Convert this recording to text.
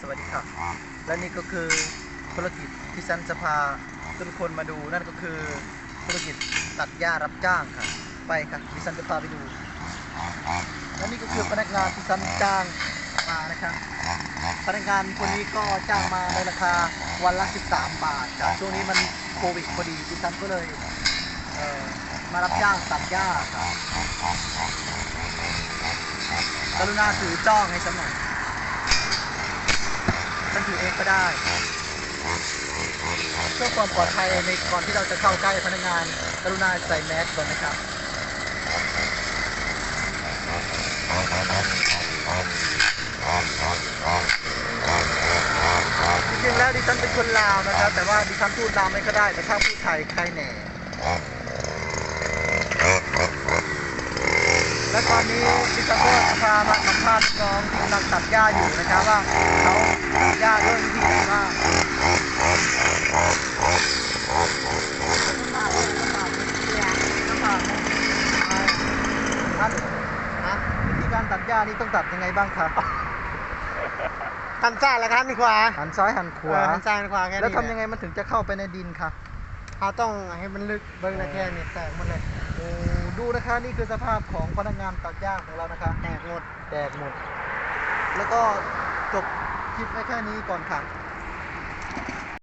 สวัสดีครับ และนี่ก็คือธุรกิจที่ฉันจะพาทุกคนมาดู นั่นก็คือธุรกิจตัดหญ้ารับจ้างค่ะ ไปค่ะที่ฉันจะพาไปดู และนี่ก็คือพนักงานที่ฉันจ้างมานะครับพนักงานคนนี้ก็จ้างมาในราคาวันละ 13 บาทค่ะช่วงนี้มันโควิดพอดีที่ฉันก็เลยเมารับจ้างตัดหญ้าค่ะกรุณาถือจ้องให้ฉันหน่อย ก็ได้ เพื่อความปลอดภัยในก่อนที่เราจะเข้าใกล้พนักงานกรุณาใส่แมสก่อนนะครับจริงๆแล้วดิฉันเป็นคนลาวนะครับ แต่ว่าดิฉันพูดลาวไม่ก็ได้ แต่ถ้าพูดไทยใครแหน่และตอนนี้ดิฉันก็จะพามาสัมภาษณ์น้องที่กำลังตัดหญ้าอยู่นะครับว่าเขาตัดหญ้าด้วยวิธีไหนบ้างลำบากไหมอ่าท่านนะวิธีการตัด หญ้านี่ต้องตัดยังไงบ้างครับหันซ้ายแล้วก็หันขวาหันซ้ายหันขวาเออหันซ้ายหันขวาแค่นี้แล้วทำยังไงมันถึงจะเข้าไปในดินครับเขาต้องให้มันลึกเบิ้งนะแค่นี้แตกหมดเลยโอ้ดูนะคะนี่คือสภาพของพนักงานตัดหญ้าของเรานะคะ แตกหมดแตกหมด แล้วก็จบคลิปไว้แค่นี้ก่อนค่ะ